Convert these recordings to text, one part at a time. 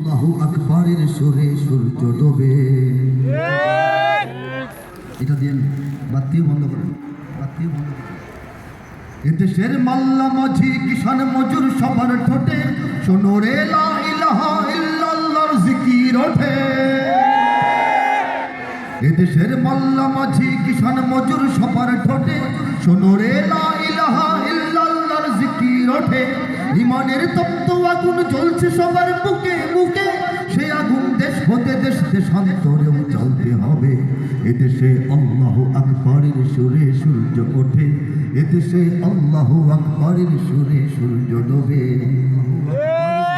আল্লাহু আকবরের সুরে সূর্য ডোবে এটা দিয়ে বন্ধ করেন বন্ধ করেন। এদেশের মাল্লা মাঝি কিষান মজুর সবার ঠোঁটে, শোনো রে ইল্লাল্লাহর জিকির ওঠে। এদেশের মাল্লা মাঝি কিষান মজুর সবার ঠোঁটে, শোনো রে ইল্লাল্লাহর জিকির ওঠে। ইমানের তপ্ত আগুন জ্বলছে সবার বুকে বুকে সে আগুন দেশ হতে দেশ দেশান্তরেও চলতে হবে। এদেশে আল্লাহ আকবরের সুরে সূর্য ওঠে। এদেশে আল্লাহ আকবরের সুরে সূর্য ডোবে।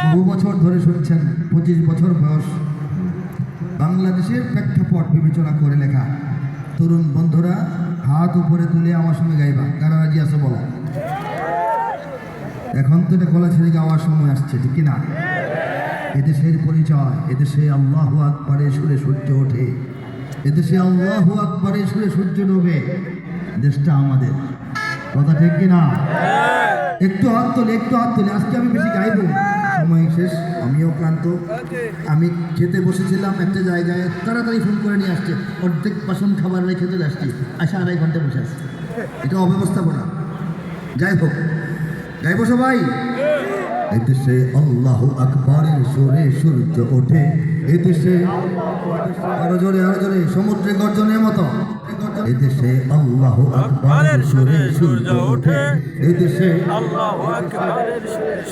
বহু বছর ধরে শুনছেন, পঁচিশ বছর বয়স। বাংলাদেশের প্রেক্ষাপট বিবেচনা করে লেখা। তরুণ বন্ধুরা, হাত উপরে তুলে আমার সঙ্গে গাইবা। কারা রাজি আছে বলো? এখন তো এটা গলা ছেড়ে গাওয়ার সময় আসছে, ঠিক কি না? এদেশের পরিচয়, এদেশে আল্লাহ আকবরে সুরে সূর্য ওঠে। এদেশে আল্লাহ আকবরে সুরে সূর্য ডোবে। দেশটা আমাদের। কথা ঠিক কি না? একটু হাত তোলে, একটু হাত তোলে, আজকে আমি বেশি গাইবো। সময় শেষ, আমিও ক্লান্ত। আমি খেতে বসেছিলাম একটা জায়গায়, তাড়াতাড়ি ফোন করে নিয়ে আসছে। অর্ধেক বাসন খাবার রেখে চলে আসছি। আসা আড়াই ঘণ্টা বসে আসছি এটা অব্যবস্থাপনা। যাই হোক, গাইবো সবাই? এদেশে আল্লাহ আকবরের সুরে সূর্য ওঠে। এদেশে আরও জোরে আরও জোরে সমুদ্রে গর্জনের মতো। এদেশে আল্লাহ আকবরের সুরে সূর্য ওঠে। এদেশে আল্লাহু আকবারের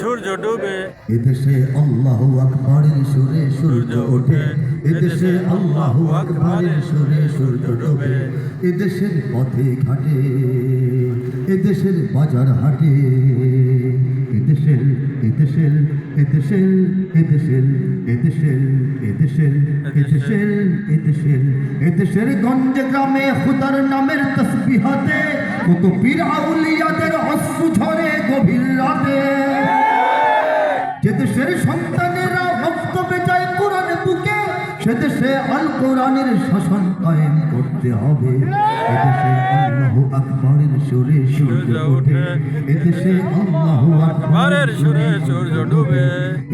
সূর্য ডুবে। এদেশে আল্লাহ আকবরের সুরে সূর্য ওঠে। এদেশে আল্লাহ আকবরের সুরে সূর্য ডোবে। এদেশের পথে ঘাটে এদেশের বাজার হাটে। এদেশের এদেশের এদেশের এদেশের এদেশের এদেশের এদেশের এদেশের গঞ্জে গ্রামে খুদার নামের তসবিহাতে কত পীর আউলিয়াদের অশ্রু সে দেশে আল কোরআনের শাসন কায়েম করতে হবে। এদেশে আল্লাহু আকবরের সুরে সূর্য ওঠে। এদেশে আল্লাহু আকবরের সুরে সূর্য ডুবে।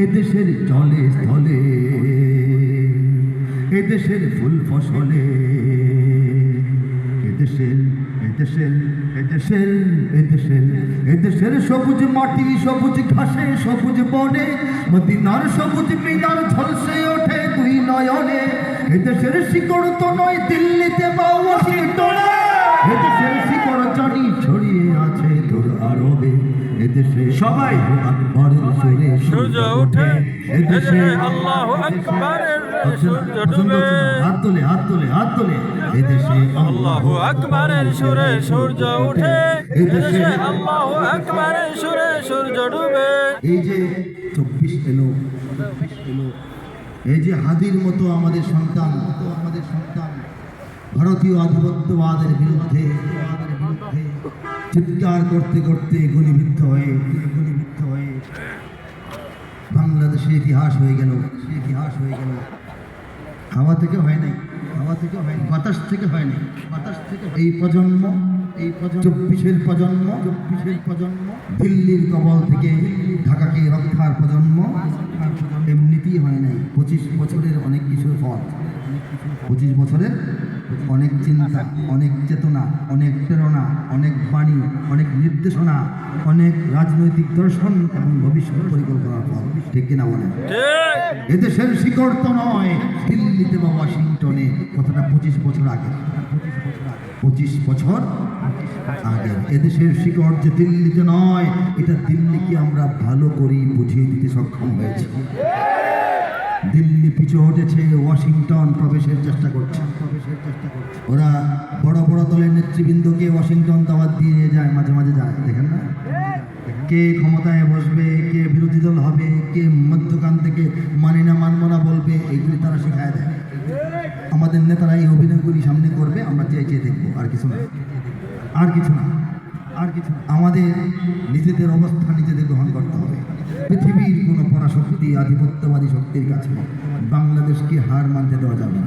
এদেশের জলে স্থলে। এদেশের ফুল ফসলে। এদেশের এদেশের এদেশের এদেশের এদেশের সবুজ মাটি সবুজ ঘাসে সবুজ বনে মদিনার সবুজ মিনার ঝলসে ওঠে দুই নয়নে। এদেশের শিকড় তো নয় দিল্লিতে বা ওয়াশিংটনে। এদেশের শিকড় জানি ছড়িয়ে আছে তোর আরবে। এদেশে সবাই। আকবরের সুরে সূর্য ওঠে। এদেশে আল্লাহু আকবারের সূর্য ডুবে। হাত তোলে হাত তোলে হাত তোলে। এদেশে আল্লাহু আকবারের সুরে সূর্য ওঠে। এদেশে আল্লাহু আকবারের সুরে সূর্য ডুবে। এই যে চব্বিশ এলো এই যে হাদির মতো আমাদের সন্তান আমাদের সন্তান ভারতীয় আধিপত্যবাদের বিরুদ্ধে চিৎকার করতে করতে গুলিবিদ্ধ হয়ে গুলিবিদ্ধ হয়ে বাংলাদেশের ইতিহাস হয়ে গেল সে ইতিহাস হয়ে গেল। হাওয়া থেকে হয় নাই। হাওয়া থেকে হয় নাই, বাতাস থেকে হয় নাই, বাতাস থেকে এই প্রজন্ম, এই চব্বিশের প্রজন্ম চব্বিশের প্রজন্ম, দিল্লির কবল থেকে ঢাকাকে রক্ষার প্রজন্ম, এমনিতেই হয় নাই। পঁচিশ বছরের অনেক কিছুর ফল পঁচিশ বছরের অনেক চিন্তা, অনেক চেতনা, অনেক প্রেরণা, অনেক বাণী, অনেক নির্দেশনা, অনেক রাজনৈতিক দর্শন এবং ভবিষ্যৎ পরিকল্পনার ফল ঠিক কিনা বলেন? এদেশের শিকড় তো নয়, দিল্লিতে বা ওয়াশিংটনে, কথাটা পঁচিশ বছর আগে, পঁচিশ বছর আগে। এদেশের শিকড় যে দিল্লিতে নয়, এটা দিল্লিকে আমরা ভালো করেই বুঝিয়ে দিতে সক্ষম হয়েছি। দিল্লি পিছু হটেছে, ওয়াশিংটন প্রবেশের চেষ্টা করছে। প্রবেশের চেষ্টা করছে ওরা বড় বড় দলের নেতৃবৃন্দকে ওয়াশিংটন দাওয়াত দিয়ে যায়, মাঝে মাঝে যায়, দেখেন না? কে ক্ষমতায় বসবে, কে বিরোধী দল হবে, কে মধ্যখান থেকে মানে না মানব না বলবে, এইগুলি তারা শেখায় দেয়। আমাদের নেতারা এই অভিনয়গুলি সামনে করবে, আমরা চেয়ে চেয়ে দেখব, আর কিছু না। আর কিছু না। আর কিছু। আমাদের নিজেদের অবস্থা নিজেদের গ্রহণ করতে হবে। পৃথিবীর কোনো পরাশক্তি, আধিপত্যবাদী শক্তির কাছে বাংলাদেশকে হার মানতে দেওয়া যাবে না।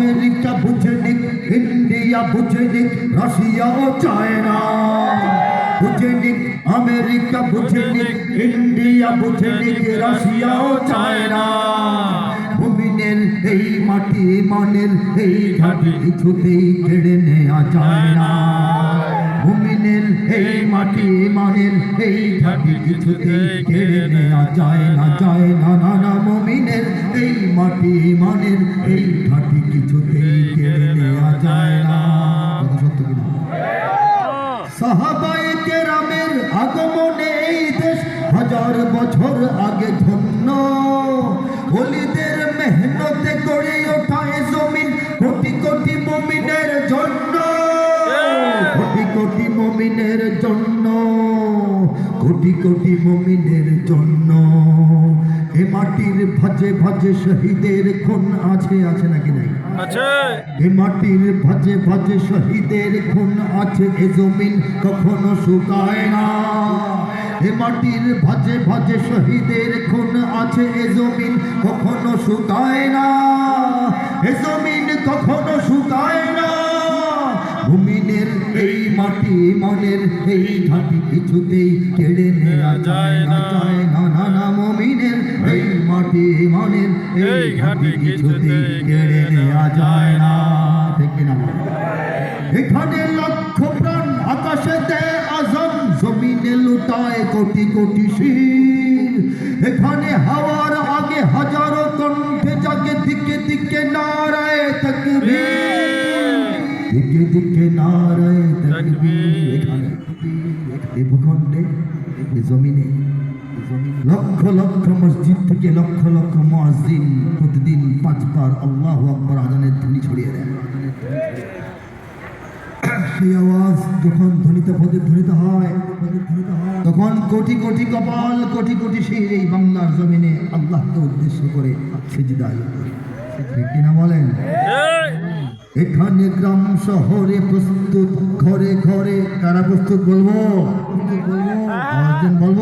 ইন্ডিয়া বুঝে নিক রাশিয়া ও চায়না। বুঝে নিক আমেরিকা বুঝে নিক ইন্ডিয়া বুঝে নিক রাশিয়া ও চায়না। ভূমিনের এই মাটি, মানের এই ঘাটি কিছুতেই কেড়ে নেওয়া যায় না। ভূমিনের এই মাটি, মানের এই ঘাটি কিছুতেই কেড়ে নেওয়া যায় না যায় না না না। মুমিনের এই মাটি এই কিছুতেই কেড়ে বছর আগে ধন্য। ওলিদের মেহনতে গড়ে ওঠায় জমিন কোটি কোটি মুমিনের জন্য। কোটি কোটি মুমিনের জন্য। কোটি কোটি মুমিনের জন্য। এ মাটির ভাজে ভাজে শহীদের খুন আছে আছে নাকি নাই? আছে। এ মাটির ভাজে ভাজে শহীদের খুন আছে এ জমিন কখনো শুকায় না। এ মাটির ভাজে ভাজে শহীদের খুন আছে এ জমিন কখনো শুকায় না। এ জমিন কখনো শুকায় না। ভূমিনের এই মাটি মনের এই ঘাটি কিছুতেই কেড়ে নেওয়া যায় না যায় না না না মমিনের এই মাটি মনের এই ঘাটি কিছুতেই কেড়ে নেওয়া যায় না। ঠিক না এখানে লক্ষ প্রাণ আকাশে দেয় আজম জমিনে লুটায় কোটি কোটি শির। এখানে হাওয়ার আগে হাজারো কণ্ঠে জাগে দিকে দিকে নারায় তকবীর। দিকে দিকে নারায় তকবীর। এখানে এই ভূখণ্ডে এই জমিনে লক্ষ লক্ষ মসজিদ থেকে লক্ষ লক্ষ মুয়াজ্জিন প্রতিদিন পাঁচবার আল্লাহ আকবর আজানের ধ্বনি ছড়িয়ে দেন আওয়াজ যখন ধ্বনিত প্রতিধ্বনিত হয় হয়, তখন কোটি কোটি কপাল কোটি কোটি সেই এই বাংলার জমিনে আল্লাহকে উদ্দেশ্য করে কিনা বলেন? এখানে গ্রাম শহরে প্রস্তুত ঘরে ঘরে কারা প্রস্তুত বলব? বলব? বলব?